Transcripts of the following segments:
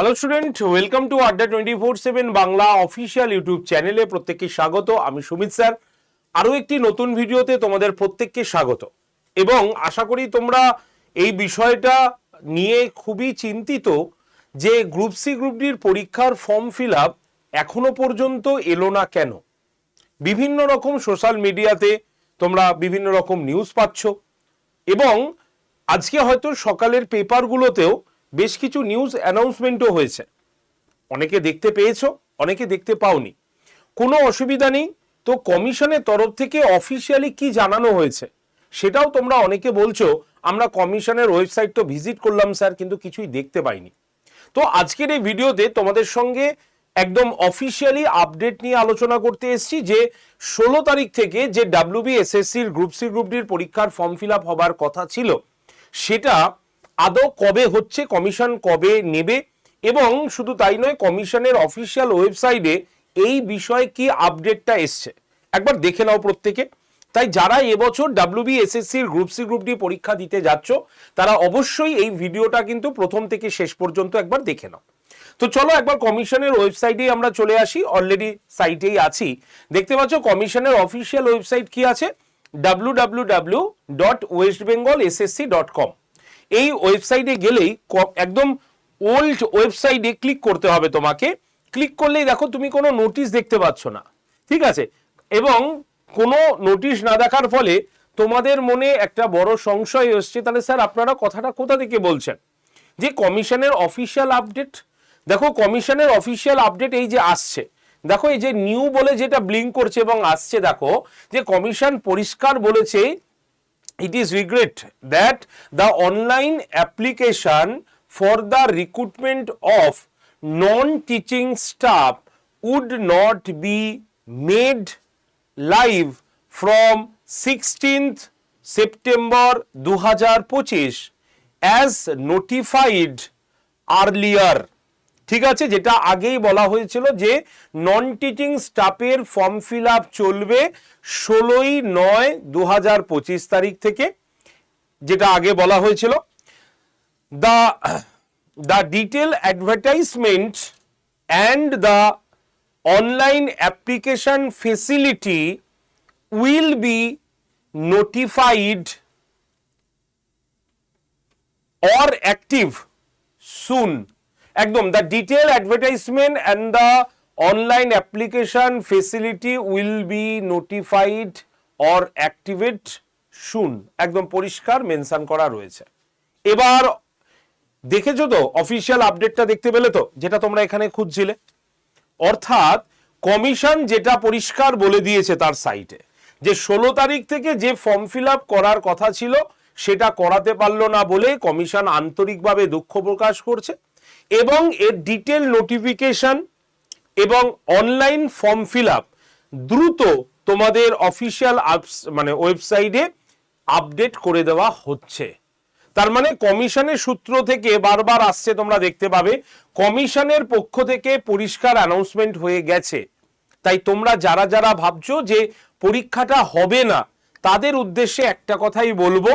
Hello student welcome to Adda twenty four seven Bangla official YouTube চ্যানেলে প্রত্যেককে স্বাগত। আমি সুমিত স্যার। আরও একটি নতুন ভিডিওতে তোমাদের প্রত্যেককে স্বাগত। এবং আশা করি তোমরা এই বিষয়টা নিয়ে খুবই চিন্তিত যে গ্রুপ সি গ্রুপ ডির পরীক্ষার ফর্ম ফিল আপ এখনও পর্যন্ত এলো না কেন? বিভিন্ন রকম সোশ্যাল মিডিয়াতে তোমরা বিভিন্ন রকম নিউজ পাচ্ছ। এবং আজকে হয়তো সকালের পেপারগুলোতেও বেশ কিছু নিউজ অ্যানাউন্সমেন্টও হয়েছে। অনেকে দেখতে পেয়েছ, অনেকে দেখতে পাওনি। কোনো অসুবিধা নেই। তো কমিশনের তরফ থেকে অফিসিয়ালি কি জানানো হয়েছে, সেটাও তোমরা অনেকে বলছো। আমরা কমিশনের ওয়েবসাইট তো ভিজিট করলাম স্যার, কিন্তু কিছুই দেখতে পাইনি। তো আজকের এই ভিডিওতে তোমাদের সঙ্গে একদম অফিসিয়ালি আপডেট নিয়ে আলোচনা করতে এসেছি যে, ষোলো তারিখ থেকে যে ডাব্লিউবি এসএসসির গ্রুপ সি গ্রুপ ডির পরীক্ষার ফর্ম ফিল হবার কথা ছিল, সেটা আদৌ কবে হচ্ছে, কমিশন কবে নেবে এবং শুধু তাই নয়, কমিশনের অফিসিয়াল ওয়েবসাইটে এই বিষয়ে কি আপডেটটা এসছে? একবার দেখে নাও প্রত্যেকে। তাই যারা এবছর ডাব্লিউবি এসএসসির গ্রুপ সি গ্রুপ ডি পরীক্ষা দিতে যাচ্ছ, তারা অবশ্যই এই ভিডিওটা কিন্তু প্রথম থেকে শেষ পর্যন্ত একবার দেখে নাও। তো চলো একবার কমিশনের ওয়েবসাইটে আমরা চলে আসি। অলরেডি সাইটেই আছি। দেখতে পাচ্ছ কমিশনের অফিসিয়াল ওয়েবসাইট কি আছে? W W W dot West Bengal SSC dot com এই ওয়েবসাইটে গেলেই একদম ওল্ড ওয়েবসাইটে ক্লিক করতে হবে তোমাকে। ক্লিক করলেই দেখো তুমি কোনো নোটিশ দেখতে পাচ্ছ না। ঠিক আছে? এবং কোনো নোটিশ না দেখার ফলে তোমাদের মনে একটা বড় সংশয় এসছে। তাহলে স্যার, আপনারা কথাটা কোথা থেকে বলছেন? যে কমিশনের অফিসিয়াল আপডেট দেখো কমিশনের অফিসিয়াল আপডেট এই যে আসছে। দেখো এই যে নিউ বলে যেটা ব্লিঙ্ক করছে এবং আসছে, দেখো যে কমিশন পরিষ্কার বলেছে it is regret that the online application for the recruitment of non-teaching staff would not be made live from 16th September 2025 as notified earlier ঠিক আছে, যেটা আগেই বলা হয়েছিল যে নন টিচিং স্টাফের ফর্ম ফিল আপ চলবে ষোলোই নয় দু পঁচিশ তারিখ থেকে, যেটা আগে বলা হয়েছিল। The the detail advertisement and the online application facility will be notified or active soon একদম the detail advertisement and the online application facility will be notified or activate soon একদম পরিষ্কার মেনশন করা রয়েছে। এবার দেখেছ তো অফিসিয়াল আপডেটটা দেখতে পেলে তো, যেটা তোমরা এখানে খুঁজছিলে? অর্থাৎ কমিশন যেটা পরিষ্কার বলে দিয়েছে তার সাইটে যে ষোলো তারিখ থেকে যে ফর্ম ফিল করার কথা ছিল, সেটা করাতে পারল না বলে কমিশন আন্তরিকভাবে দুঃখ প্রকাশ করছে। এবং এর ডিটেল নোটিফিকেশন এবং অনলাইন ফর্ম ফিল আপ দ্রুত তোমাদের অফিসিয়াল মানে ওয়েবসাইটে আপডেট করে দেওয়া হচ্ছে। তার মানে কমিশনের সূত্র থেকে বারবার আসছে, তোমরা দেখতে পাবে। কমিশনের পক্ষ থেকে পরিষ্কার অ্যানাউন্সমেন্ট হয়ে গেছে। তাই তোমরা যারা যারা ভাবছ যে পরীক্ষাটা হবে না, তাদের উদ্দেশ্যে একটা কথাই বলব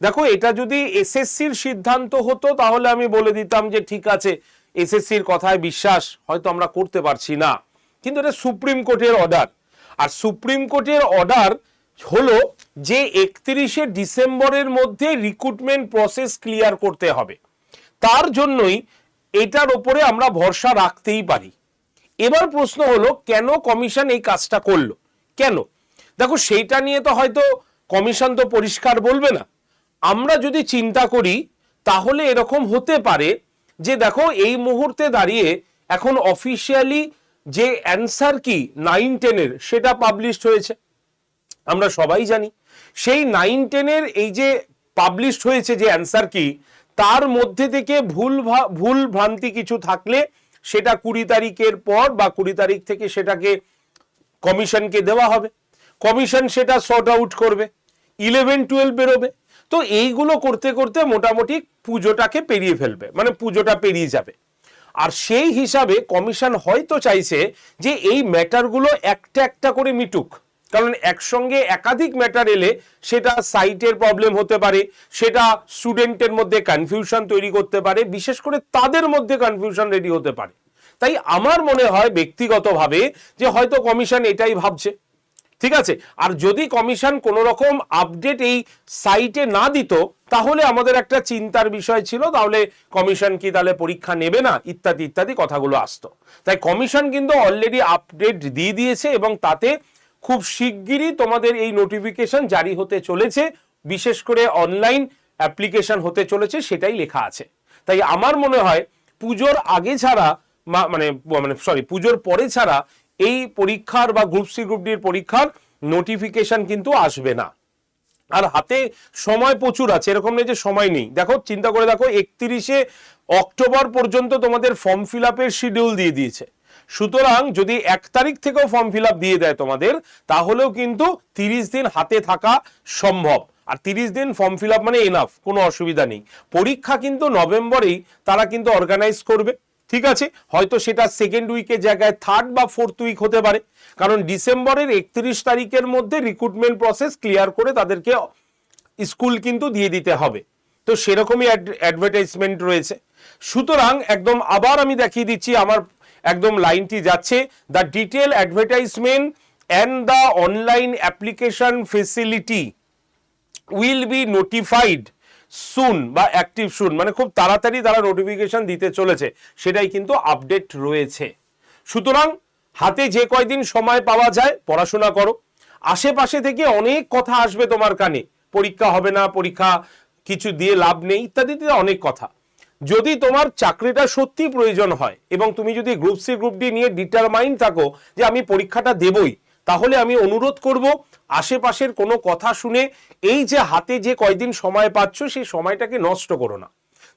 দেখো, এটা যদি এসএসসির সিদ্ধান্ত হতো, তাহলে আমি বলে দিতাম যে ঠিক আছে, এসএসসির কথায় বিশ্বাস হয়তো আমরা করতে পারছি না। কিন্তু এটা সুপ্রিম কোর্টের অর্ডার আর সুপ্রিম কোর্টের অর্ডার হলো যে একত্রিশে ডিসেম্বরের মধ্যে রিক্রুটমেন্ট প্রসেস ক্লিয়ার করতে হবে। তার জন্যই এটার ওপরে আমরা ভরসা রাখতেই পারি। এবার প্রশ্ন হলো, কেন কমিশন এই কাজটা করল? কেন? দেখো, সেইটা নিয়ে তো হয়তো কমিশন তো পরিষ্কার বলবে না। আমরা যদি চিন্তা করি, তাহলে এরকম হতে পারে যে দেখো, এই মুহূর্তে দাঁড়িয়ে এখন অফিসিয়ালি যে অ্যান্সার কি নাইন টেনের সেটা পাবলিশড হয়েছে। আমরা সবাই জানি, সেই নাইন টেনের এই যে পাবলিশড হয়েছে যে অ্যান্সার কি, তার মধ্যে থেকে ভুল ভুল ভ্রান্তি কিছু থাকলে সেটা কুড়ি তারিখের পর বা কুড়ি তারিখ থেকে সেটাকে কমিশনকে দেওয়া হবে। কমিশন সেটা সর্ট আউট করবে। ইলেভেন টুয়েলভ বেরোবে। তো এইগুলো করতে করতে মোটামুটি পুজোটাকে পেরিয়ে ফেলবে মানে পুজোটা পেরিয়ে যাবে। আর সেই হিসাবে কমিশন হয়তো চাইছে যে এই ম্যাটারগুলো একটা একটা করে মিটুক। কারণ একসঙ্গে একাধিক ম্যাটার এলে সেটা সাইটের প্রবলেম হতে পারে, সেটা স্টুডেন্টের মধ্যে কনফিউশন তৈরি করতে পারে, বিশেষ করে তাদের মধ্যে কনফিউশন রেডি হতে পারে। তাই আমার মনে হয় ব্যক্তিগতভাবে যে হয়তো কমিশন এটাই ভাবছে। ঠিক আছে? আর যদি কমিশন কোনো রকম আপডেট এই সাইটে না দিত, তাহলে আমাদের একটা চিন্তার বিষয় ছিল, তাহলে কমিশন কি তাহলে পরীক্ষা নেবে না? ইত্যাদি ইত্যাদি কথাগুলো আসতো। তাই কমিশন কিন্তু অলরেডি আপডেট দিয়ে দিয়েছে এবং তাতে খুব শিগগিরই তোমাদের এই নোটিফিকেশন জারি হতে চলেছে, বিশেষ করে অনলাইন অ্যাপ্লিকেশন হতে চলেছে, সেটাই লেখা আছে। তাই আমার মনে হয়, পুজোর আগে ছাড়া মানে মানে সরি পুজোর পরে ছাড়া এই পরীক্ষার বা গ্রুপ সি গ্রুপ ডির পরীক্ষার নোটিফিকেশন কিন্তু আসবে না। আর হাতে সময় প্রচুর আছে, এরকম নেই যে সময় নেই। দেখো, চিন্তা করে দেখো, একত্রিশে অক্টোবর পর্যন্ত তোমাদের ফর্ম ফিল আপের শিডিউল দিয়ে দিয়েছে। সুতরাং যদি এক তারিখ থেকেও ফর্ম ফিল আপ দিয়ে দেয় তোমাদের, তাহলেও কিন্তু তিরিশ দিন হাতে থাকা সম্ভব। আর তিরিশ দিন ফর্ম ফিল আপ মানে এনাফ কোনো অসুবিধা নেই। পরীক্ষা কিন্তু নভেম্বরেই, তারা কিন্তু অর্গানাইজ করবে। ঠিক আছে? হয়তো সেটা সেকেন্ড উইকের জায়গায় থার্ড বা ফোর্থ উইক হতে পারে। কারণ ডিসেম্বরের একত্রিশ তারিখের মধ্যে রিক্রুটমেন্ট প্রসেস ক্লিয়ার করে তাদেরকে স্কুল কিন্তু দিয়ে দিতে হবে। তো সেরকমই অ্যাডভার্টাইজমেন্ট রয়েছে। সুতরাং একদম আবার আমি দেখিয়ে দিচ্ছি, আমার একদম লাইনটি যাচ্ছে। The detail advertisement and the online application facility will be notified soon বা অ্যাক্টিভ সুন মানে খুব তাড়াতাড়ি তারা নোটিফিকেশন দিতে চলেছে, সেটাই কিন্তু আপডেট রয়েছে। সুতরাং হাতে যে কয়দিন সময় পাওয়া যায়, পড়াশোনা করো। আশেপাশে থেকে অনেক কথা আসবে তোমার কানে। পরীক্ষা হবে না, পরীক্ষা কিছু দিয়ে লাভ নেই, ইত্যাদিতে অনেক কথা। যদি তোমার চাকরিটা সত্যি প্রয়োজন হয় এবং তুমি যদি গ্রুপ সি গ্রুপ ডি নিয়ে ডিটারমাইন থাকো যে আমি পরীক্ষাটা দেবই, তাহলে আমি অনুরোধ করব আশেপাশের কোনো কথা শুনে এই যে হাতে যে কয়দিন সময় পাচ্ছ, সেই সময়টাকে নষ্ট করো না।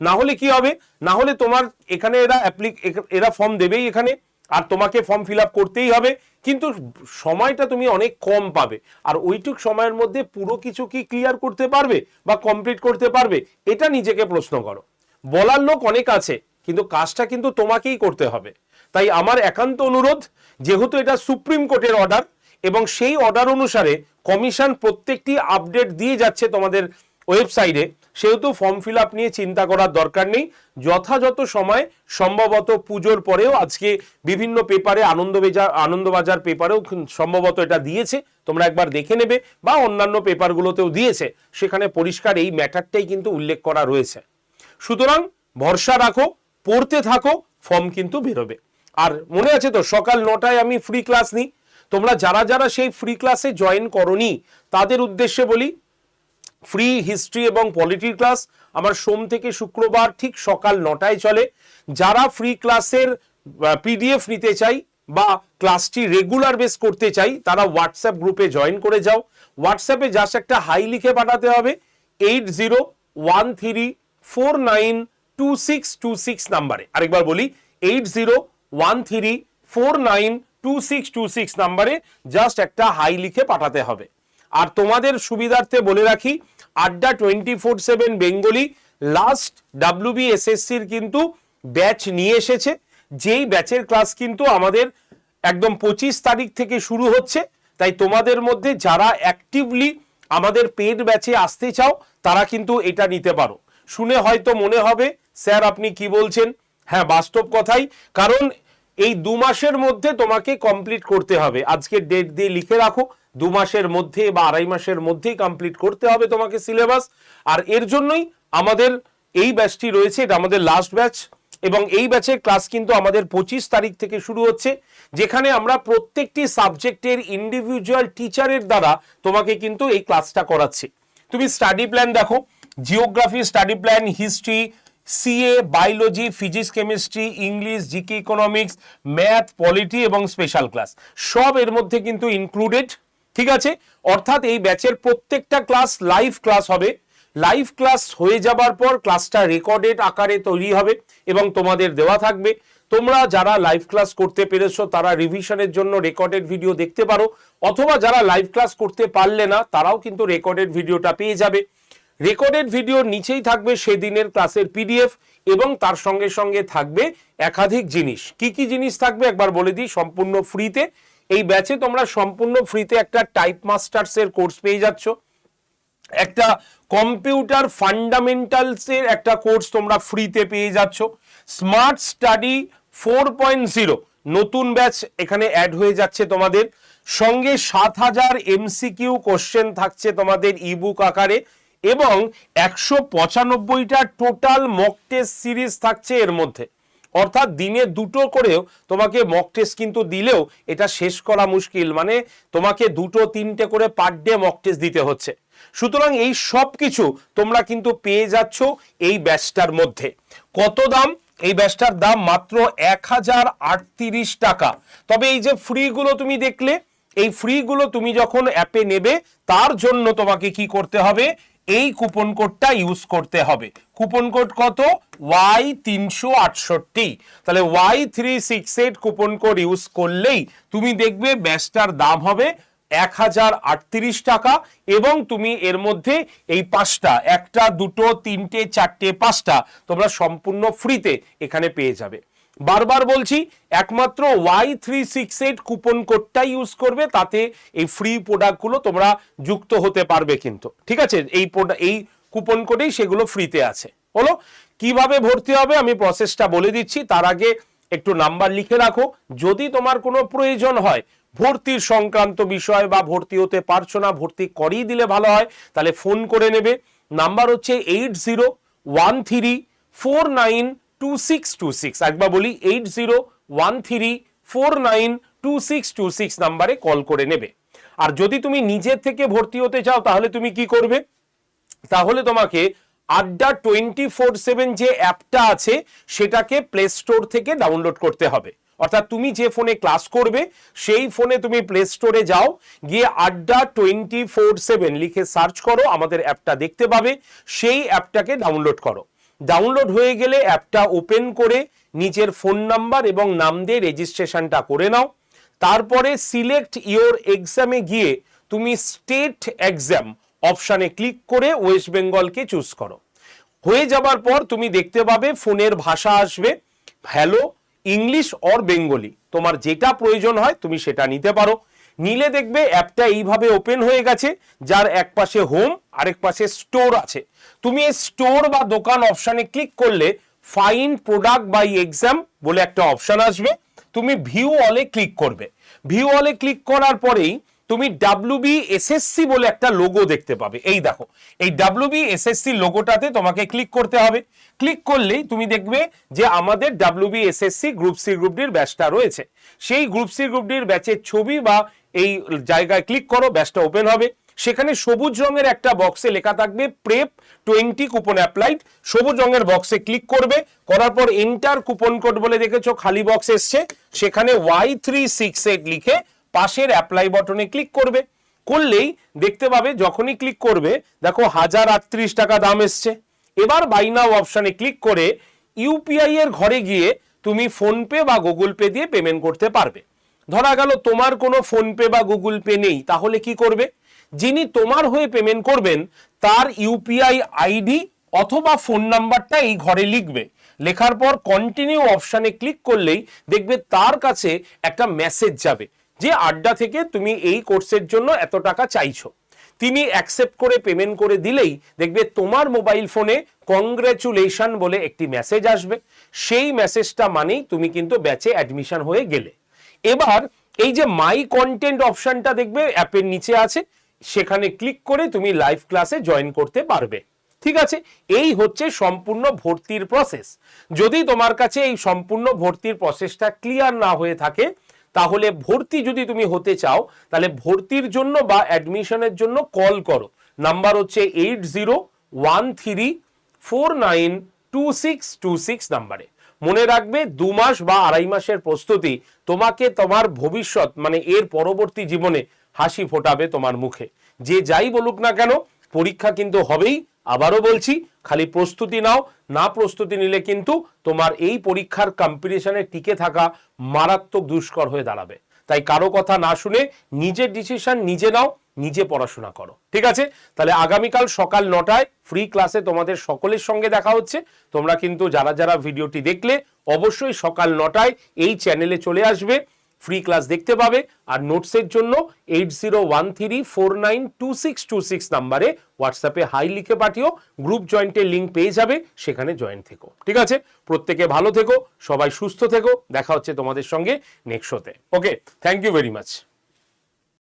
না হলে কি হবে? না হলে তোমার এখানে এরা অ্যাপ্লিক এরা ফর্ম দেবেই এখানে, আর তোমাকে ফর্ম ফিল আপ করতেই হবে। কিন্তু সময়টা তুমি অনেক কম পাবে। আর ওইটুক সময়ের মধ্যে পুরো কিছু কি ক্লিয়ার করতে পারবে বা কমপ্লিট করতে পারবে, এটা নিজেকে প্রশ্ন করো। বলার লোক অনেক আছে, কিন্তু কাজটা কিন্তু তোমাকেই করতে হবে। তাই আমার একান্ত অনুরোধ, যেহেতু এটা সুপ্রিম কোর্টের অর্ডার এবং সেই অর্ডার অনুসারে কমিশন প্রত্যেকটি আপডেট দিয়ে যাচ্ছে তোমাদের ওয়েবসাইটে সেহেতু ফর্ম ফিল আপ নিয়ে চিন্তা করার দরকার নেই। যথাযথ সময় সম্ভবত পুজোর পরেও আজকে বিভিন্ন পেপারে আনন্দবাজার আনন্দবাজার পেপারেও সম্ভবত এটা দিয়েছে। তোমরা একবার দেখে নেবে বা অন্যান্য পেপারগুলোতেও দিয়েছে। সেখানে পরিষ্কার এই ম্যাটারটাই কিন্তু উল্লেখ করা রয়েছে। সুতরাং ভরসা রাখো, পড়তে থাকো ফর্ম কিন্তু বেরোবে। আর মনে আছে তো, সকাল নটায় আমি ফ্রি ক্লাস নিই। তোমরা যারা যারা সেই ফ্রি ক্লাসে জয়েন করনি, তাদের উদ্দেশ্যে বলি ফ্রি হিস্ট্রি এবং পলিটির ক্লাস আমার সোম থেকে শুক্রবার ঠিক সকাল নটায় চলে। যারা ফ্রি ক্লাসের পিডিএফ নিতে চাই বা ক্লাসটি রেগুলার বেস করতে চাই, তারা হোয়াটসঅ্যাপ গ্রুপে জয়েন করে যাও। হোয়াটসঅ্যাপে জাস্ট একটা হাই লিখে পাঠাতে হবে eight zero one three four nine two six two six নাম্বারে আরেকবার বলি eight zero one three four nine two six two six নাম্বারে জাস্ট একটা হাই লিখে পাঠাতে হবে। আর তোমাদের সুবিধার্থে বলে রাখি, Adda twenty four seven Bengali last WB এসএসসির কিন্তু ব্যাচ নিয়ে এসেছে। যেই ব্যাচের ক্লাস কিন্তু আমাদের একদম পঁচিশ তারিখ থেকে শুরু হচ্ছে। তাই তোমাদের মধ্যে যারা অ্যাক্টিভলি আমাদের পেড ব্যাচে আসতে চাও, তারা কিন্তু এটা নিতে পারো। শুনে হয়তো মনে হবে, স্যার, আপনি কি বলছেন? হ্যাঁ বাস্তব কথাই। কারণ এই দু মাসের মধ্যে তোমাকে কমপ্লিট করতে হবে। আজকে ডেট দিয়ে লিখে রাখো, দু মাসের মধ্যে বা আড়াই মাসের মধ্যেই কমপ্লিট করতে হবে তোমাকে সিলেবাস আর এর জন্যই আমাদের এই ব্যাচটি রয়েছে, এটা আমাদের লাস্ট ব্যাচ এবং এই ব্যাচের ক্লাস কিন্তু আমাদের পঁচিশ তারিখ থেকে শুরু হচ্ছে, যেখানে আমরা প্রত্যেকটি সাবজেক্টের ইন্ডিভিজুয়াল টিচারের দ্বারা তোমাকে কিন্তু এই ক্লাসটা করাচ্ছি। তুমি স্টাডি প্ল্যান দেখো geography study plan history CA biology physics chemistry English GK economics math polity এবং স্পেশাল ক্লাস সব এর মধ্যে কিন্তু ইনক্লুডেড ঠিক আছে? অর্থাৎ এই ব্যাচের প্রত্যেকটা ক্লাস লাইভ ক্লাস হবে। লাইভ ক্লাস হয়ে যাবার পর ক্লাসটা রেকর্ডেড আকারে তৈরি হবে এবং তোমাদের দেওয়া থাকবে। তোমরা যারা লাইভ ক্লাস করতে পেরেছ, তারা রিভিশনের জন্য রেকর্ডেড ভিডিও দেখতে পারো। অথবা যারা লাইভ ক্লাস করতে পারলে না, তারাও কিন্তু রেকর্ডেড ভিডিওটা পেয়ে যাবে। রেকর্ডেড ভিডিওর নিচেই থাকবে সেদিনের ক্লাসের পিডিএফ এবং তার সঙ্গে সঙ্গে থাকবে একাধিক জিনিস। কি কি জিনিস থাকবে একবার বলে দিই, সম্পূর্ণ ফ্রিতে এই ব্যাচে তোমরা সম্পূর্ণ ফ্রিতে একটা টাইপ মাস্টার্স এর কোর্স পেয়ে যাচ্ছ। একটা কম্পিউটার ফান্ডামেন্টালসের একটা কোর্স তোমরা ফ্রিতে পেয়ে যাচ্ছ। Smart study four point zero নতুন ব্যাচ এখানে অ্যাড হয়ে যাচ্ছে তোমাদের। সঙ্গে সাত হাজার এমসিকিউ কোশ্চেন থাকছে তোমাদের ইবুক আকারে। এবং একশো পঁচানব্বইটা টোটাল মক টেস্ট সিরিজ থাকছে এর মধ্যে। অর্থাৎ দিনে দুটো করেও তোমাকে মক টেস্ট কিন্তু দিলেও এটা শেষ করা মুশকিল মানে তোমাকে দুটো, তিনটে করে পার ডে মক টেস্ট দিতে হচ্ছে। সুতরাং এই সব কিছু তোমরা কিন্তু পেয়ে যাচ্ছ এই ব্যাচটার মধ্যে। কত দাম? এই ব্যাচটার দাম মাত্র এক হাজার আটত্রিশ টাকা। তবে এই যে ফ্রিগুলো তুমি দেখলে, এই ফ্রিগুলো তুমি যখন অ্যাপে নেবে, তার জন্য তোমাকে কি করতে হবে? এই কুপন কোডটা ইউজ করতে হবে। কুপন কোড কত? ওয়াই তিনশো আটষট্টি তাহলে Y three six eight coupon code use করলেই তুমি দেখবে ব্যাচটার দাম হবে এক হাজার আটত্রিশ টাকা এবং তুমি এর মধ্যে এই পাঁচটা, একটা, দুটো, তিনটে, চারটে, পাঁচটা তোমরা সম্পূর্ণ ফ্রিতে এখানে পেয়ে যাবে। বারবার বলছি, একমাত্র Y three six eight coupon কোডটা ইউজ করবে, তাতে এই ফ্রি প্রোডাক্টগুলো তোমরা যুক্ত হতে পারবে কিন্তু। ঠিক আছে? এই এই কুপন কোডেই সেগুলো ফ্রিতে আছে। হলো কীভাবে ভর্তি হবে আমি প্রসেসটা বলে দিচ্ছি, তার আগে একটু নাম্বার লিখে রাখো। যদি তোমার কোনো প্রয়োজন হয়, ভর্তির সংক্রান্ত বিষয় বা ভর্তি হতে পারছ না, ভর্তি করিয়ে দিলে ভালো হয়, তাহলে ফোন করে নেবে। নাম্বার হচ্ছে eight zero one three four nine two six two six একবার বলি eight zero one three four nine two six two six নাম্বারে কল করে নেবে। আর যদি তুমি নিজের থেকে ভর্তি হতে চাও, তাহলে তুমি কি করবে? তাহলে তোমাকে আড্ডা টোয়েন্টি ফোর সেভেন যে অ্যাপটা আছে, সেটাকে প্লে স্টোর থেকে ডাউনলোড করতে হবে। অর্থাৎ তুমি যে ফোনে ক্লাস করবে, সেই ফোনে তুমি প্লে স্টোরে যাও, গিয়ে আড্ডা টোয়েন্টি ফোর সেভেন লিখে সার্চ করো, আমাদের অ্যাপটা দেখতে পাবে, সেই অ্যাপটাকে ডাউনলোড করো। ডাউনলোড হয়ে গেলে অ্যাপটা ওপেন করে নিজের ফোন নাম্বার এবং নাম দিয়ে রেজিস্ট্রেশনটা করে নাও। তারপরে সিলেক্ট ইওর এক্সামে গিয়ে তুমি স্টেট এক্সাম অপশানে ক্লিক করে ওয়েস্ট বেঙ্গলকে চুজ করো। হয়ে যাবার পর তুমি দেখতে পাবে ফোনের ভাষা আসবে, হ্যালো, ইংলিশ, অর বেঙ্গলি। তোমার যেটা প্রয়োজন হয় তুমি সেটা নিতে পারো। নিলে দেখবে অ্যাপটা এইভাবে ওপেন হয়ে গেছে, যার এক পাশে হোম, আরেক পাশে স্টোর আছে। তুমি এই স্টোর বা দোকান অপশানে ক্লিক করলে ফাইন প্রোডাক্ট বাই এক্সাম বলে একটা অপশন আসবে, তুমি ভিউ অলে ক্লিক করবে। ভিউ অলে ক্লিক করার পরেই তুমি ডাব্লিউবি এসএসসি বলে একটা লোগো দেখতে পাবে। এই দেখো, এই ডাব্লিউবি এসএসসি লোগোটাতে তোমাকে ক্লিক করতে হবে। ক্লিক করলেই তুমি দেখবে যে আমাদের WB SSC group C group ডির ব্যাচটা রয়েছে। সেই গ্রুপ সি গ্রুপ ডির ব্যাচের ছবি বা এই জায়গায় ক্লিক করো, ব্যাচটা ওপেন হবে। সেখানে সবুজ রঙের একটা বক্সে লেখা থাকবে প্রেপ টোয়েন্টি কুপন অ্যাপ্লাইড সবুজ রঙের বক্সে ক্লিক করবে। করার পর এন্টার কুপন কোড বলে দেখেছ, খালি বক্স এসছে। সেখানে ওয়াই থ্রি সিক্স এইট লিখে পাশের অ্যাপ্লাই বটনে ক্লিক করবে। করলেই দেখতে পাবে, যখনই ক্লিক করবে, দেখো হাজার আটত্রিশ টাকা দাম এসছে। এবার বাই নাও অপশানে ক্লিক করে ইউপিআই এর ঘরে গিয়ে তুমি ফোনপে বা গুগল পে দিয়ে পেমেন্ট করতে পারবে। ধরা গেল তোমার কোনো ফোনপে বা গুগল পে নেই, তাহলে কি করবে? যিনি তোমার হয়ে পেমেন্ট করবেন, তার ইউপিআই আইডি অথবা ফোন নাম্বারটা এই ঘরে লিখবে। লেখার পর কন্টিনিউ অপশানে ক্লিক করলেই দেখবে তার কাছে একটা মেসেজ যাবে যে, আড্ডা থেকে তুমি এই কোর্সের জন্য এত টাকা চাইছো। তিনি অ্যাকসেপ্ট করে পেমেন্ট করে দিলেই দেখবে তোমার মোবাইল ফোনে কংগ্রেচুলেশন বলে একটি মেসেজ আসবে। সেই মেসেজটা মানেই তুমি কিন্তু ব্যাচে অ্যাডমিশন হয়ে গেলে। এবার এই যে মাই কন্টেন্ট অপশনটা দেখবে অ্যাপের নিচে আছে, সেখানে ক্লিক করে তুমি লাইভ ক্লাসে জয়েন করতে পারবে। ঠিক আছে? এই হচ্ছে সম্পূর্ণ ভর্তির প্রসেস যদি তোমার কাছে এই সম্পূর্ণ ভর্তির প্রসেসটা ক্লিয়ার না হয়ে থাকে, তাহলে ভর্তি যদি তুমি হতে চাও, তাহলে ভর্তির জন্য বা অ্যাডমিশনের জন্য কল করো। নাম্বার হচ্ছে eight zero one three four nine two six two six নাম্বারে মনে রাখবে দু মাস বা আড়াই মাসের প্রস্তুতি তোমাকে তোমার ভবিষ্যৎ মানে এর পরবর্তী জীবনে হাসি ফোটাবে তোমার মুখে। যে যাই বলুক না কেন, পরীক্ষা কিন্তু হবেই, আবারও বলছি, খালি প্রস্তুতি নাও, না প্রস্তুতি নিলে কিন্তু তোমার এই পরীক্ষার কম্পিটিশনে টিকে থাকা মারাত্মক দুষ্কর হয়ে দাঁড়াবে। তাই কারও কথা না শুনে নিজের ডিসিশন নিজে নাও নিজে পড়াশোনা করো। ঠিক আছে? তাহলে আগামীকাল সকাল নটায় ফ্রি ক্লাসে তোমাদের সকলের সঙ্গে দেখা হচ্ছে। তোমরা কিন্তু যারা যারা ভিডিওটি দেখলে অবশ্যই সকাল নটায় এই চ্যানেলে চলে আসবে। ফ্রি ক্লাস দেখতে পাবে। আর নোটসের জন্য eight zero one three four nine two six two six নাম্বারে হোয়াটসঅ্যাপে হাই লিখে পাঠিও। গ্রুপ জয়েন্টের লিঙ্ক পেয়ে যাবে। সেখানে জয়েন থেকো। ঠিক আছে? প্রত্যেকে ভালো থেকো। সবাই সুস্থ থেকো। দেখা হচ্ছে তোমাদের সঙ্গে নেক্সট শোতে okay thank you very much